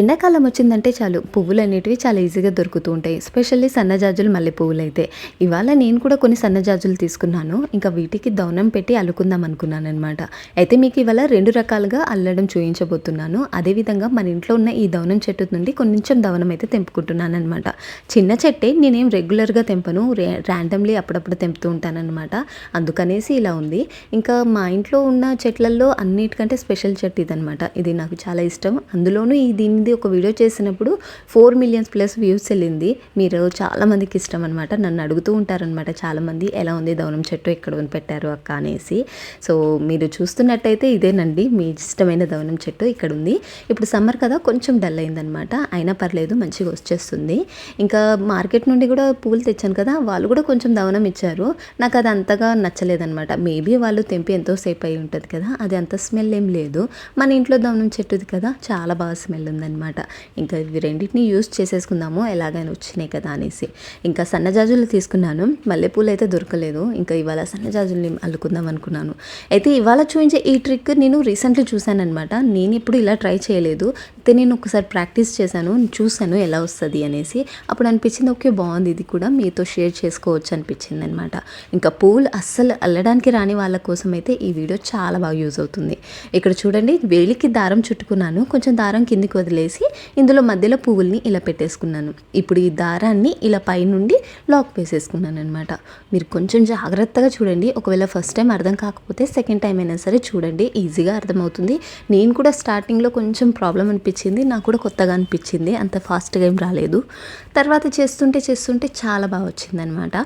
ఎండాకాలం వచ్చిందంటే చాలు. పువ్వులు అనేటివి చాలా ఈజీగా దొరుకుతూ ఉంటాయి. స్పెషల్లీ సన్నజాజులు మల్లె పువ్వులు అయితే ఇవాళ నేను కూడా కొన్ని సన్నజాజులు తీసుకున్నాను. ఇంకా వీటికి దౌనం పెట్టి అల్లుకుందాం అనుకున్నాను అనమాట అయితే మీకు ఇవాళ రెండు రకాలుగా అల్లడం చూపించబోతున్నాను అదేవిధంగా మన ఇంట్లో ఉన్న ఈ దౌనం చెట్టు నుండి కొంచెం దవనం అయితే తెంపుకుంటున్నాను అనమాట చిన్న చెట్టే నేనేం రెగ్యులర్గా తెంపను. ర్యాండమ్లీ అప్పుడప్పుడు తెంపుతూ ఉంటానన్నమాట. అందుకనేసి ఇలా ఉంది. ఇంకా మా ఇంట్లో ఉన్న చెట్లల్లో అన్నిటికంటే స్పెషల్ చెట్టు ఇదనమాట ఇది నాకు చాలా ఇష్టం. అందులోనూ ఈ దీనిది ఒక వీడియో చేసినప్పుడు ఫోర్ మిలియన్స్ ప్లస్ వ్యూస్ వెళ్ళింది. మీరు చాలామందికి ఇష్టం అనమాట నన్ను అడుగుతూ ఉంటారనమాట చాలామంది ఎలా ఉంది? దౌనం చెట్టు ఎక్కడ పెట్టారు అక్క? అనేసి. సో మీరు చూస్తున్నట్టయితే ఇదేనండి. మీ ఇష్టమైన దౌనం చెట్టు ఇక్కడ ఉంది. ఇప్పుడు సమ్మర్ కదా కొంచెం డల్ అయిందనమాట అయినా పర్లేదు మంచిగా వచ్చేస్తుంది. ఇంకా మార్కెట్ నుండి కూడా పూలు తెచ్చాను కదా వాళ్ళు కూడా కొంచెం దవనం ఇచ్చారు. నాకు అది అంతగా నచ్చలేదనమాట మేబీ వాళ్ళు తెంపి ఎంతోసేపు అయి ఉంటుంది కదా అది అంత స్మెల్ ఏం లేదు. మన ఇంట్లో దవనం చెట్టుది కదా చాలా బాగా స్మెల్ అనమాట ఇంకా ఇవి రెండింటిని యూస్ చేసేసుకుందాము ఎలాగైనా వచ్చినాయి కదా అనేసి. ఇంకా సన్నజాజులు తీసుకున్నాను మల్లెపూలు అయితే దొరకలేదు. ఇంకా ఇవాళ సన్నజాజుల్ని అల్లుకుందాం అనుకున్నాను. అయితే ఇవాళ చూపించే ఈ ట్రిక్ నేను రీసెంట్లీ చూశానమాట నేను ఇప్పుడు ఇలా ట్రై చేయలేదు. అయితే నేను ఒకసారి ప్రాక్టీస్ చేశాను చూశాను ఎలా వస్తుంది అనేసి. అప్పుడు అనిపించింది ఓకే బాగుంది ఇది కూడా మీతో షేర్ చేసుకోవచ్చు అనిపించింది అనమాట ఇంకా పూలు అస్సలు అల్లడానికి రాని వాళ్ళ కోసం అయితే ఈ వీడియో చాలా బాగా యూజ్ అవుతుంది. ఇక్కడ చూడండి వేలికి దారం చుట్టుకున్నాను. కొంచెం దారం కిందికి వేసి ఇందులో మధ్యలో పువ్వుల్ని ఇలా పెట్టేసుకున్నాను. ఇప్పుడు ఈ దారాన్ని ఇలా పైనుండి లాక్ వేసేసుకున్నాను అనమాట మీరు కొంచెం జాగ్రత్తగా చూడండి. ఒకవేళ ఫస్ట్ టైం అర్థం కాకపోతే సెకండ్ టైం అయినా సరే చూడండి. ఈజీగా అర్థమవుతుంది. నేను కూడా స్టార్టింగ్లో కొంచెం ప్రాబ్లం అనిపించింది. నాకు కూడా కొత్తగా అనిపించింది. అంత ఫాస్ట్గా ఏం రాలేదు. తర్వాత చేస్తుంటే చేస్తుంటే చాలా బాగా వచ్చిందనమాట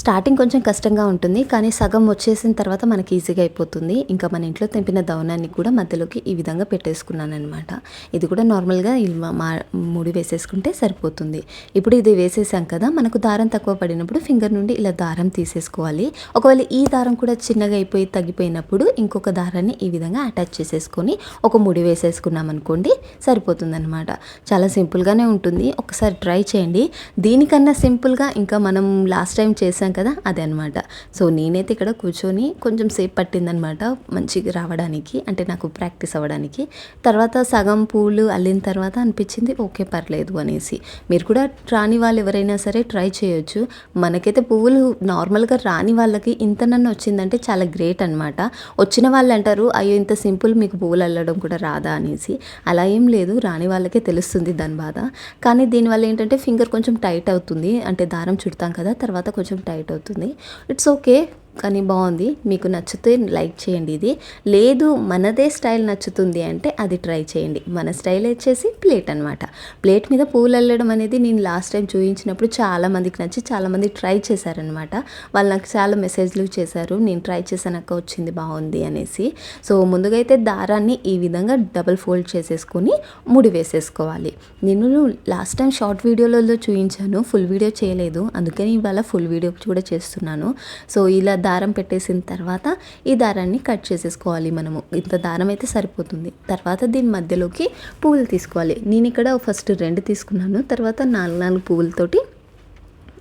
స్టార్టింగ్ కొంచెం కష్టంగా ఉంటుంది కానీ సగం వచ్చేసిన తర్వాత మనకి ఈజీగా అయిపోతుంది. ఇంకా మన ఇంట్లో తెంపిన దవనాన్ని కూడా మధ్యలోకి ఈ విధంగా పెట్టేసుకున్నాను అనమాట ఇది కూడా నార్మల్గా మా ముడి వేసేసుకుంటే సరిపోతుంది. ఇప్పుడు ఇది వేసేసాం కదా మనకు దారం తక్కువ పడినప్పుడు ఫింగర్ నుండి ఇలా దారం తీసేసుకోవాలి. ఒకవేళ ఈ దారం కూడా చిన్నగా అయిపోయి తగ్గిపోయినప్పుడు ఇంకొక దారాన్ని ఈ విధంగా అటాచ్ చేసేసుకొని ఒక ముడి వేసేసుకున్నాం అనుకోండి సరిపోతుందనమాట చాలా సింపుల్గానే ఉంటుంది. ఒకసారి ట్రై చేయండి. దీనికన్నా సింపుల్గా ఇంకా మనం లాస్ట్ టైం చేసాం కదా అదే అనమాట సో నేనైతే ఇక్కడ కూర్చొని కొంచెం సేపు పట్టిందనమాట మంచిగా రావడానికి అంటే నాకు ప్రాక్టీస్ అవ్వడానికి. తర్వాత సగం పూలు అల్లిన తర్వాత అనిపించింది ఓకే పర్లేదు అనేసి. మీరు కూడా రాని వాళ్ళు ఎవరైనా సరే ట్రై చేయొచ్చు. మనకైతే పువ్వులు నార్మల్గా రాని వాళ్ళకి ఇంత నన్ను వచ్చిందంటే చాలా గ్రేట్ అనమాట వచ్చిన వాళ్ళు అంటారు అయ్యో ఇంత సింపుల్ మీకు పువ్వులు అల్లడం కూడా రాదా? అనేసి. అలా ఏం లేదు రాని వాళ్ళకే తెలుస్తుంది దాని బాధ. కానీ దీనివల్ల ఏంటంటే ఫింగర్ కొంచెం టైట్ అవుతుంది అంటే దారం చుడతాం కదా తర్వాత కొంచెం టైట్ అవుతుంది. It's okay. కానీ బాగుంది. మీకు నచ్చితే లైక్ చేయండి ఇది. లేదు మనదే స్టైల్ నచ్చుతుంది అంటే అది ట్రై చేయండి. మన స్టైల్ వచ్చేసి ప్లేట్ అనమాట ప్లేట్ మీద పూలు అల్లడం అనేది నేను లాస్ట్ టైం చూపించినప్పుడు చాలామందికి నచ్చి చాలామంది ట్రై చేశారనమాట వాళ్ళు నాకు చాలా మెసేజ్లు చేశారు. నేను ట్రై చేశానక్క వచ్చింది బాగుంది అనేసి. సో ముందుగా అయితే దారాన్ని ఈ విధంగా డబుల్ ఫోల్డ్ చేసేసుకొని ముడి వేసేసుకోవాలి. నేను లాస్ట్ టైం షార్ట్ వీడియోలలో చూపించాను ఫుల్ వీడియో చేయలేదు. అందుకని ఇవాళ ఫుల్ వీడియో కూడా చేస్తున్నాను. సో ఇలా దారం పెట్టేసిన తర్వాత ఈ దారాన్ని కట్ చేసేసుకోవాలి మనము. ఇంత దారం అయితే సరిపోతుంది. తర్వాత దీని మధ్యలోకి పువ్వులు తీసుకోవాలి. నేను ఇక్కడ ఫస్ట్ రెండు తీసుకున్నాను. తర్వాత నాలుగు నాలుగు పువ్వులతోటి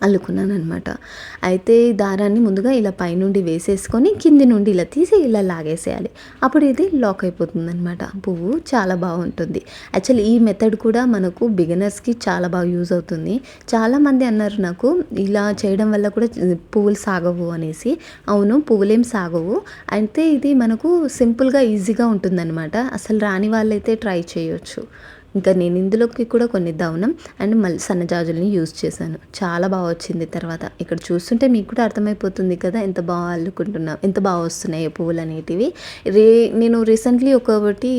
అల్లుకున్నాను అనమాట అయితే ఈ దారాన్ని ముందుగా ఇలా పైనుండి వేసేసుకొని కింది నుండి ఇలా తీసి ఇలా లాగేసేయాలి. అప్పుడు ఇది లాక్ అయిపోతుంది అనమాట పువ్వు చాలా బాగుంటుంది. యాక్చువల్లీ ఈ మెథడ్ కూడా మనకు బిగినర్స్కి చాలా బాగా యూజ్ అవుతుంది. చాలామంది అన్నారు నాకు ఇలా చేయడం వల్ల కూడా పువ్వులు సాగవు అనేసి. అవును పువ్వులేం సాగవు. అయితే ఇది మనకు సింపుల్గా ఈజీగా ఉంటుందన్నమాట. అసలు రాని వాళ్ళైతే ట్రై చేయొచ్చు. ఇంకా నేను ఇందులోకి కూడా కొన్ని దవనం అండ్ మళ్ళీ సన్నజాజులని యూజ్ చేశాను. చాలా బాగా వచ్చింది తర్వాత. ఇక్కడ చూస్తుంటే మీకు కూడా అర్థమైపోతుంది కదా ఎంత బాగా అల్లుకుంటున్నా ఎంత బాగా వస్తున్నాయి పువ్వులు అనేటివి రే నేను రీసెంట్లీ ఒకటి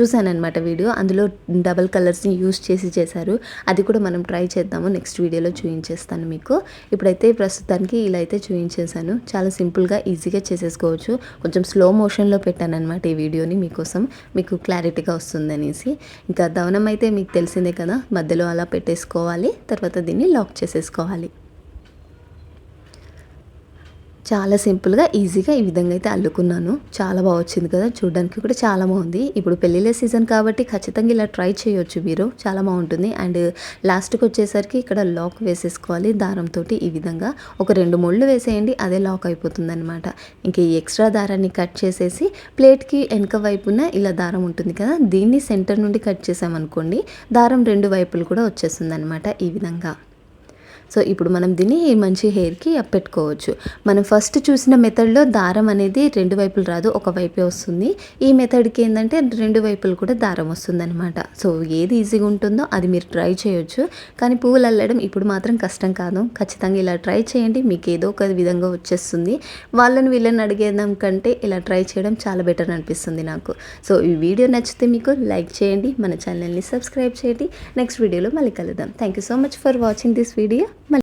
చూశానమాట అనమాట వీడియో. అందులో డబల్ కలర్స్ని యూజ్ చేసి చేశారు. అది కూడా మనం ట్రై చేద్దాము. నెక్స్ట్ వీడియోలో చూపించేస్తాను మీకు. ఇప్పుడైతే ప్రస్తుతానికి ఇలా అయితే చూపించేశాను. చాలా సింపుల్గా ఈజీగా చేసేసుకోవచ్చు. కొంచెం స్లో మోషన్లో పెట్టాను ఈ వీడియోని మీకోసం. మీకు క్లారిటీగా వస్తుంది అనేసి. ఇంకా దవనం అయితే మీకు తెలిసిందే కదా. మధ్యలో అలా పెట్టేసుకోవాలి. తర్వాత దీన్ని లాక్ చేసేసుకోవాలి. చాలా సింపుల్గా ఈజీగా ఈ విధంగా అయితే అల్లుకున్నాను. చాలా బాగా వచ్చింది కదా చూడడానికి కూడా చాలా బాగుంది. ఇప్పుడు పెళ్ళిళ్ళ సీజన్ కాబట్టి ఖచ్చితంగా ఇలా ట్రై చేయొచ్చు మీరు. చాలా బాగుంటుంది. అండ్ లాస్ట్కి వచ్చేసరికి ఇక్కడ లాక్ వేసేసుకోవాలి. దారంతో ఈ విధంగా ఒక రెండు ముళ్ళు వేసేయండి అదే లాక్ అయిపోతుంది అనమాట ఇంక ఈ ఎక్స్ట్రా దారాన్ని కట్ చేసేసి ప్లేట్కి వెనక వైపున ఇలా దారం ఉంటుంది కదా దీన్ని సెంటర్ నుండి కట్ చేసామనుకోండి దారం రెండు వైపులు కూడా వచ్చేస్తుంది అనమాట ఈ విధంగా. సో ఇప్పుడు మనం దీన్ని మంచి హెయిర్కి పెట్టుకోవచ్చు. మనం ఫస్ట్ చూసిన మెథడ్లో దారం అనేది రెండు వైపులు రాదు ఒక వైపే వస్తుంది. ఈ మెథడ్కి ఏంటంటే రెండు వైపులు కూడా దారం వస్తుంది అనమాట సో ఏది ఈజీగా ఉంటుందో అది మీరు ట్రై చేయొచ్చు. కానీ పువ్వులు అల్లడం ఇప్పుడు మాత్రం కష్టం కాదు. ఖచ్చితంగా ఇలా ట్రై చేయండి. మీకు ఏదో ఒక విధంగా వచ్చేస్తుంది. వాళ్ళని వీళ్ళని అడిగేదాం కంటే ఇలా ట్రై చేయడం చాలా బెటర్ అనిపిస్తుంది నాకు. సో ఈ వీడియో నచ్చితే మీకు లైక్ చేయండి. మన ఛానల్ని సబ్స్క్రైబ్ చేయండి. నెక్స్ట్ వీడియోలో మళ్ళీ కలుద్దాం. Thank you so much for watching this video.